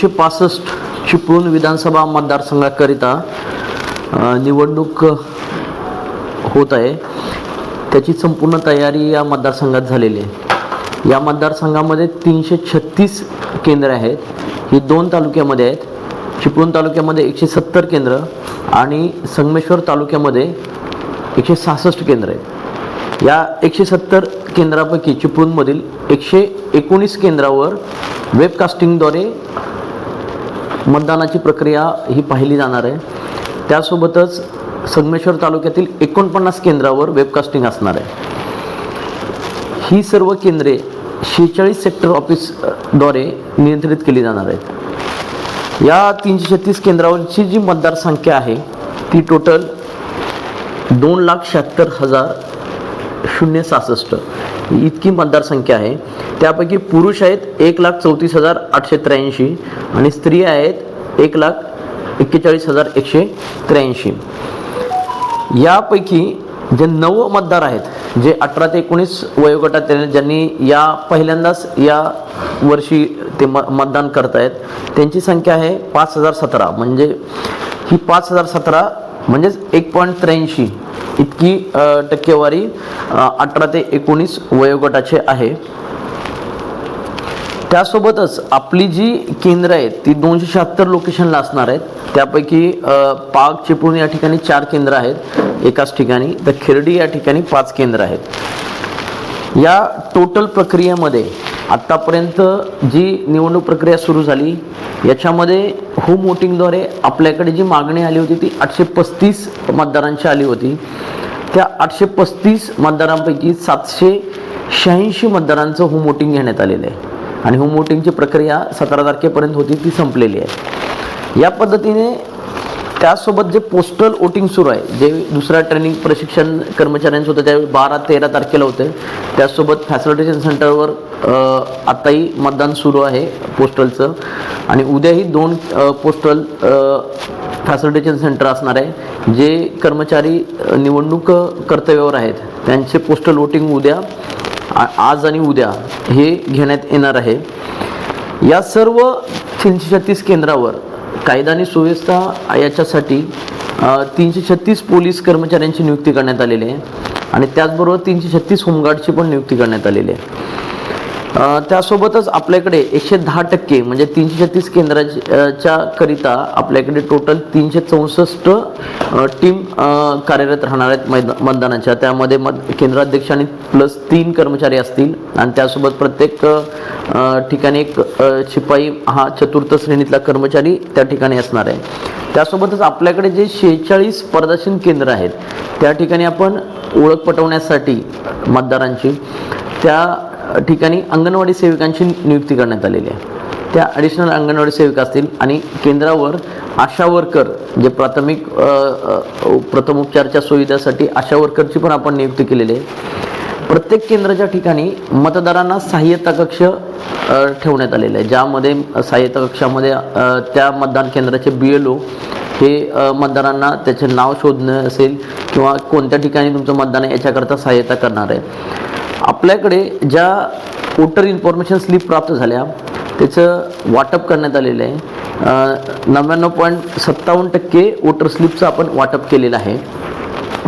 दोनशे पासष्ट चिपळूण विधानसभा मतदारसंघाकरिता निवडणूक होत आहे. त्याची संपूर्ण तयारी या मतदारसंघात झालेली आहे. या मतदारसंघामध्ये तीनशे छत्तीस केंद्र आहेत. ही दोन तालुक्यामध्ये आहेत. चिपळूण तालुक्यामध्ये एकशे सत्तर केंद्र आणि संगमेश्वर तालुक्यामध्ये एकशे सहासष्ट केंद्र आहेत. या एकशे सत्तर केंद्रापैकी चिपळूणमधील एकशे एकोणीस केंद्रावर वेबकास्टिंगद्वारे मतदानाची प्रक्रिया ही पाहिली जाणार आहे. त्यासोबतच संगमेश्वर तालुक्यातील एकोणपन्नास केंद्रावर वेबकास्टिंग असणार आहे. ही सर्व केंद्रे शेहेचाळीस सेक्टर ऑफिसद्वारे नियंत्रित केली जाणार आहेत. या तीनशे छत्तीस केंद्रावरची जी मतदार संख्या आहे ती टोटल दोन लाख शहात्तर हजार शून्य सहासष्ट. इतकी मतदारसंख्या आहे. त्यापैकी पुरुष आहेत एक लाख चौतीस हजार आठशे त्र्याऐंशी आणि स्त्रिया आहेत एक लाख एक्केचाळीस हजार एकशे त्र्याऐंशी. यापैकी जे नव मतदार आहेत जे अठरा ते एकोणीस वयोगटात ज्यांनी या पहिल्यांदाच या वर्षी ते म मतदान करतायत त्यांची संख्या आहे पाच हजार सतरा. म्हणजे ही पाच हजार सतरा म्हणजेच एक पॉईंट त्र्याऐंशी इतकी टक्केवारी अठरा ते एकोणीस वयोगटाचे आहे. त्यासोबतच आपली जी केंद्र आहेत ती दोनशे शहात्तर लोकेशनला असणार आहेत. त्यापैकी पाक पाग चिपळूण या ठिकाणी चार केंद्र आहेत. एकाच ठिकाणी तर खिरडी या ठिकाणी पाच केंद्र आहेत. या टोटल प्रक्रियेमध्ये आत्तापर्यंत जी निवडणूक प्रक्रिया सुरू झाली याच्यामध्ये होम वोटिंगद्वारे आपल्याकडे जी मागणी आली होती ती आठशे पस्तीस मतदारांची आली होती. त्या आठशे पस्तीस मतदारांपैकी सातशे शहाऐंशी मतदारांचं होम वोटिंग घेण्यात आलेलं आहे. आणि होम वोटिंगची प्रक्रिया सतरा तारखेपर्यंत होती ती संपलेली आहे. या पद्धतीने त्यासोबत जे पोस्टल वोटिंग सुरू आहे जे दुसऱ्या ट्रेनिंग प्रशिक्षण कर्मचाऱ्यांचं होतं त्यावेळी बारा तेरा तारखेला होते. त्यासोबत फॅसिलिटेशन सेंटरवर आत्ताही मतदान सुरू आहे पोस्टलचं आणि उद्याही दोन पोस्टल फॅसिलिटेशन सेंटर असणार आहे जे कर्मचारी निवडणूक कर्तव्यावर आहेत. त्यांचे पोस्टल वोटिंग उद्या आज आणि उद्या हे घेण्यात येणार आहे. या सर्व तीनशे छत्तीस केंद्रावर कायदा आणि सुव्यवस्था याच्यासाठी तीनशे छत्तीस पोलीस कर्मचाऱ्यांची नियुक्ती करण्यात आलेली आहे. आणि त्याचबरोबर तीनशे छत्तीस होमगार्डची पण नियुक्ती करण्यात आलेली आहे. त्यासोबतच आपल्याकडे एकशे दहा टक्के म्हणजे तीनशे छत्तीस केंद्राच्या करिता आपल्याकडे टोटल तीनशे चौसष्ट टीम कार्यरत राहणार आहेत मैदा मतदानाच्या त्यामध्ये मत केंद्राध्यक्ष आणि प्लस तीन कर्मचारी असतील. आणि त्यासोबत प्रत्येक ठिकाणी एक शिपाई हा चतुर्थ श्रेणीतला कर्मचारी त्या ठिकाणी असणार आहे. त्यासोबतच आपल्याकडे जे शेहेचाळीस प्रदर्शन केंद्र आहेत त्या ठिकाणी आपण ओळख पटवण्यासाठी मतदारांची त्या ठिकाणी अंगणवाडी सेविकांची नियुक्ती करण्यात आलेली आहे. त्या ॲडिशनल अंगणवाडी सेविका असतील आणि केंद्रावर आशा वर्कर जे प्राथमिक प्रथमोपचारच्या सुविधेसाठी आशा वर्करची पण आपण नियुक्ती केलेली आहे. प्रत्येक केंद्राच्या ठिकाणी मतदारांना सहाय्यता कक्ष ठेवण्यात आलेले आहे. ज्यामध्ये सहाय्यता कक्षामध्ये त्या मतदान केंद्राचे बी एल ओ हे मतदारांना त्याचे नाव शोधणं असेल किंवा कोणत्या ठिकाणी तुमचं मतदान आहे याच्याकरता सहाय्यता करणार आहे. आपल्याकडे ज्या वोटर इन्फॉर्मेशन स्लिप प्राप्त झाल्या त्याचं वाटप करण्यात आलेलं आहे. नव्याण्णव पॉईंट सत्तावन्न टक्के वोटर स्लिपचं आपण वाटप केलेलं आहे.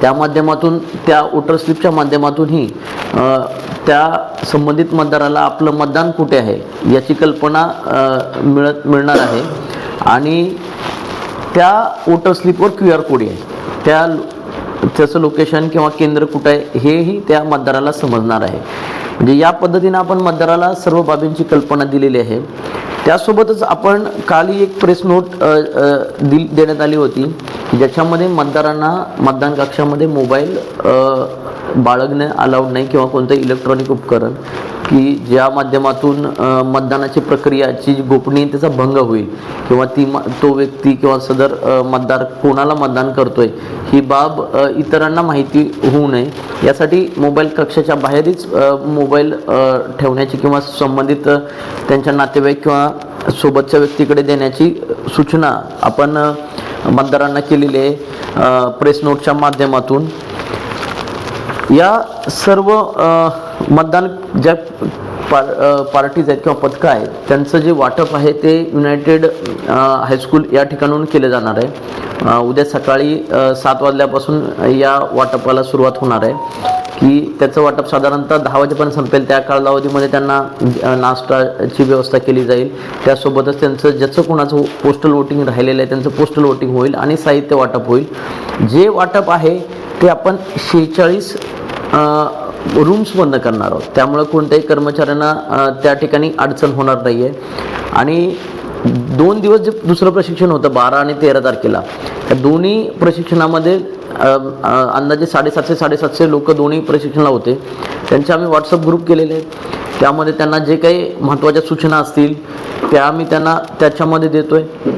त्या माध्यमातून त्या वोटर स्लिपच्या माध्यमातूनही त्या संबंधित मतदाराला आपलं मतदान कुठे आहे याची कल्पना मिळत मिळणार आहे. आणि त्या वोटर स्लिपवर क्यू आर कोड आहे. त्या त्याचं लोकेशन किंवा केंद्र कुठं आहे हेही त्या मतदाराला समजणार आहे. म्हणजे या पद्धतीनं आपण मतदाराला सर्व बाबींची कल्पना दिलेली आहे. त्यासोबतच आपण कालही एक प्रेस नोट दिल देण्यात आली होती ज्याच्यामध्ये मतदारांना मतदान कक्षामध्ये मोबाईल बाळगणे अलाउड नाही किंवा कोणतं इलेक्ट्रॉनिक उपकरण की ज्या माध्यमातून मतदानाची प्रक्रियाची गोपनीयतेचा भंग होईल किंवा ती म तो व्यक्ती किंवा सदर मतदार कोणाला मतदान करतोय ही बाब इतरांना माहिती होऊ नये. यासाठी मोबाईल कक्षाच्या बाहेरच मोबाईल ठेवण्याची किंवा संबंधित त्यांच्या नातेवाईक किंवा सोबतच्या व्यक्तीकडे देण्याची सूचना आपण मतदारांना केलेली आहे प्रेस नोटच्या माध्यमातून. या सर्व मतदान ज्या पार पार्टीज आहेत किंवा पथकं आहेत त्यांचं जे वाटप आहे ते युनायटेड हायस्कूल या ठिकाणाहून केलं जाणार आहे. उद्या सकाळी सात वाजल्यापासून या वाटपाला सुरुवात होणार आहे. की त्याचं वाटप साधारणतः दहा वाजेपर्यंत संपेल त्या कालावधीमध्ये त्यांना नाश्ताची व्यवस्था केली जाईल. त्यासोबतच त्यांचं ज्याचं कोणाचं पोस्टल वोटिंग राहिलेलं आहे त्यांचं पोस्टल वोटिंग होईल आणि साहित्य वाटप होईल. जे वाटप आहे ते आपण शेहेचाळीस रूम्स बंद करणार आहोत. त्यामुळे कोणत्याही कर्मचाऱ्यांना त्या ठिकाणी अडचण होणार नाही आहे आणि दोन दिवस जे दुसरं प्रशिक्षण होतं बारा आणि तेरा तारखेला त्या दोन्ही प्रशिक्षणामध्ये अंदाजे साडेसातशे साडेसातशे लोक दोन्ही प्रशिक्षणाला होते. त्यांचे आम्ही व्हॉट्सअप ग्रुप केलेले. आहेत त्यामध्ये त्यांना जे काही महत्त्वाच्या सूचना असतील त्या आम्ही त्यांना त्याच्यामध्ये देतो आहे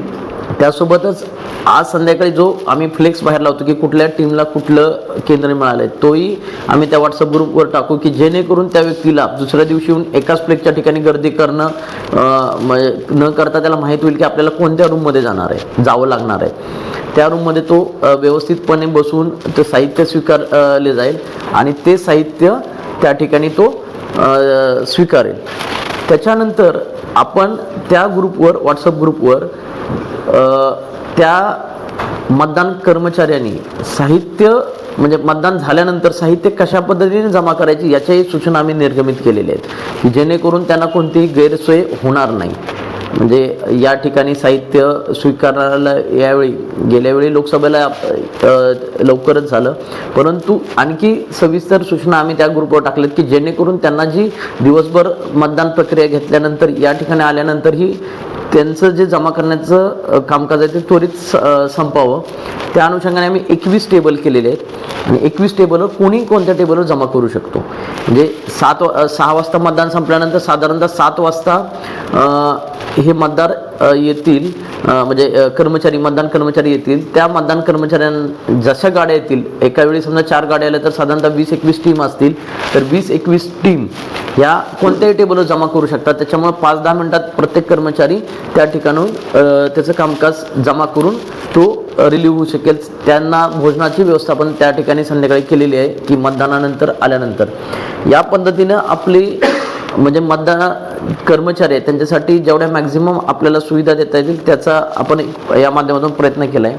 त्यासोबतच आज संध्याकाळी जो आम्ही फ्लेक्स बाहेर लावतो की कुठल्या टीमला कुठलं केंद्र मिळालं आहे तोही आम्ही त्या व्हॉट्सअप ग्रुपवर टाकू की जेणेकरून त्या व्यक्तीला दुसऱ्या दिवशी येऊन एकाच फ्लेक्सच्या ठिकाणी गर्दी करणं म- न करता त्याला माहीत होईल की आपल्याला कोणत्या रूममध्ये जाणार आहे जावं लागणार आहे. त्या रूममध्ये तो व्यवस्थितपणे बसून ते साहित्य स्वीकारले जाईल आणि ते साहित्य त्या ठिकाणी तो स्वीकारेल. त्याच्यानंतर आपण त्या ग्रुपवर व्हॉट्सअप ग्रुपवर त्या मतदान कर्मचाऱ्यांनी साहित्य म्हणजे मतदान झाल्यानंतर साहित्य कशा पद्धतीने जमा करायची याच्याही सूचना आम्ही निर्गमित केलेल्या आहेत. की जेणेकरून त्यांना कोणतीही गैरसोय होणार नाही. म्हणजे या ठिकाणी साहित्य स्वीकारायला यावेळी गेल्या वेळी लोकसभेला लवकरच झालं. परंतु आणखी सविस्तर सूचना आम्ही त्या ग्रुपवर टाकल्यात की जेणेकरून त्यांना जी दिवसभर मतदान प्रक्रिया घेतल्यानंतर या ठिकाणी आल्यानंतर ही त्यांचं जे जमा करण्याचं कामकाज आहे ते त्वरित स- संपावं. त्या अनुषंगाने आम्ही एकवीस टेबल केलेले आहेत. आणि एकवीस टेबलवर कोणी कोणत्या टेबलवर जमा करू शकतो? म्हणजे सात वा- सहा वाजता मतदान संपल्यानंतर साधारणतः सात वाजता हे मतदार येतील. म्हणजे कर्मचारी मतदान कर्मचारी येतील. त्या मतदान कर्मचाऱ्यां जशा गाड्या येतील एका वेळी समजा चार गाड्या आल्या तर साधारणतः वीस एकवीस टीम असतील. तर वीस एकवीस टीम या कोणत्याही टेबलवर जमा करू शकतात त्याच्यामुळे पाच दहा मिनिटात प्रत्येक कर्मचारी त्या ठिकाणून त्याचं कामकाज जमा करून तो रिलीव्ह होऊ शकेल. त्यांना भोजनाची व्यवस्था पण त्या ठिकाणी संध्याकाळी केलेली आहे की मतदानानंतर आल्यानंतर. या पद्धतीनं आपली म्हणजे मतदान कर्मचारी आहेत त्यांच्यासाठी जेवढ्या मॅक्झिमम आपल्याला सुविधा देता येतील त्याचा आपण या माध्यमातून प्रयत्न केला आहे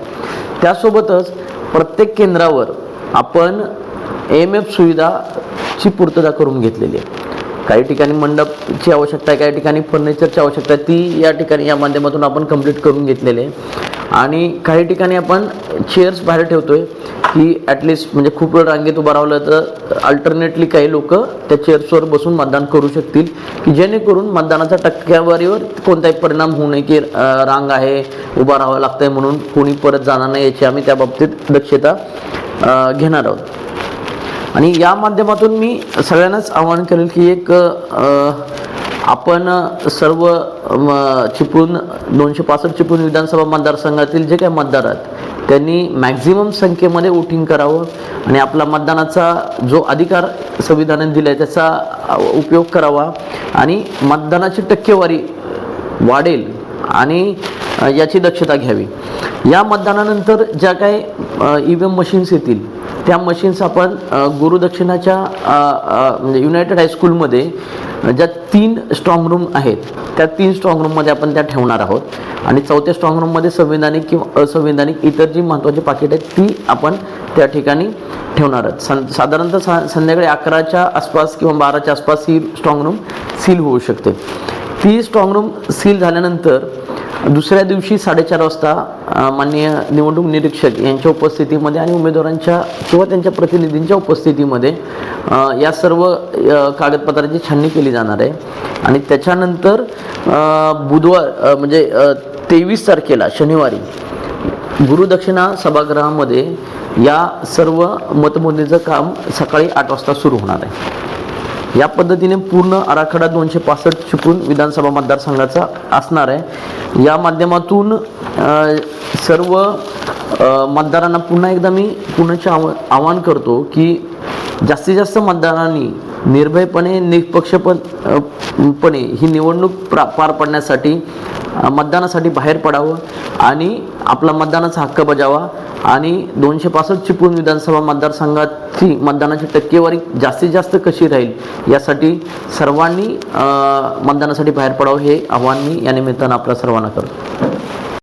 त्यासोबतच प्रत्येक केंद्रावर आपण एम एफ सुविधाची पूर्तता करून घेतलेली आहे. काही ठिकाणी मंडपची आवश्यकता आहे काही ठिकाणी फर्निचरची आवश्यकता आहे ती या ठिकाणी या माध्यमातून आपण कंप्लीट करून घेतलेली आहे. आणि काही ठिकाणी आपण चेअर्स बाहेर ठेवतो आहे की ॲटलिस्ट म्हणजे खूप वेळ रांगेत उभं राहिलं तर अल्टरनेटली काही लोक त्या चेअर्सवर बसून मतदान करू शकतील की जेणेकरून मतदानाच्या टक्केवारीवर कोणताही परिणाम होऊ नये की रांग आहे उभं राहावं लागतं आहे म्हणून कोणी परत जाणार नाही याची आम्ही त्या बाबतीत दक्षता घेणार आहोत. आणि या माध्यमातून मी सगळ्यांनाच आवाहन करेल की एक आपण सर्व म, चिपळूण दोनशे पासष्ट चिपळूण विधानसभा मतदारसंघातील जे काही मतदार आहेत त्यांनी मॅक्झिमम संख्येमध्ये वोटिंग करावं आणि आपला मतदानाचा जो अधिकार संविधानाने दिला आहे त्याचा उपयोग करावा. आणि मतदानाची टक्केवारी वाढेल आणि याची दक्षता घ्यावी. या मतदानानंतर ज्या काय ई व्ही एम मशीन्स येतील त्या मशीन्स आपण गुरुदक्षिणाच्या म्हणजे युनायटेड हायस्कूलमध्ये ज्या तीन स्ट्रॉंग रूम आहेत त्या तीन स्ट्रॉंग रूममध्ये आपण त्या ठेवणार आहोत. आणि चौथ्या स्ट्रॉंग रूममध्ये संविधानिक किंवा असंविधानिक इतर जी महत्त्वाची पाकिट आहेत ती आपण त्या ठिकाणी ठेवणार आहोत. सं साधारणतः सा संध्याकाळी अकराच्या आसपास किंवा बाराच्या आसपास ही स्ट्रॉंग रूम सील होऊ शकते. ती स्ट्रॉंग रूम सील झाल्यानंतर दुसऱ्या दिवशी साडेचार वाजता माननीय निवडणूक निरीक्षक यांच्या उपस्थितीमध्ये आणि उमेदवारांच्या किंवा त्यांच्या प्रतिनिधींच्या उपस्थितीमध्ये या सर्व कागदपत्रांची छाननी केली जाणार आहे. आणि त्याच्यानंतर बुधवार म्हणजे तेवीस तारखेला शनिवारी गुरुदक्षिणा सभागृहामध्ये या सर्व मतमोजणीचं काम सकाळी आठ वाजता सुरू होणार आहे. या पद्धतीने पूर्ण आराखडा दोनशे पासष्ट चुकून विधानसभा मतदारसंघाचा असणार आहे. या माध्यमातून सर्व मतदारांना पुन्हा एकदा मी पुण्याचे आव आवाहन करतो की जास्तीत जास्त मतदारांनी निर्भयपणे निष्पक्षपणे ही निवडणूक प्रा पार पाडण्यासाठी मतदानासाठी बाहेर पडावं आणि आपला मतदानाचा हक्क बजावा आणि दोनशे पासष्ट चिपळूण विधानसभा मतदारसंघाची मतदानाची टक्केवारी जास्तीत जास्त कशी राहील यासाठी सर्वांनी मतदानासाठी बाहेर पडावं हे आव्हान मी या निमित्तानं आपल्या सर्वांना करतो.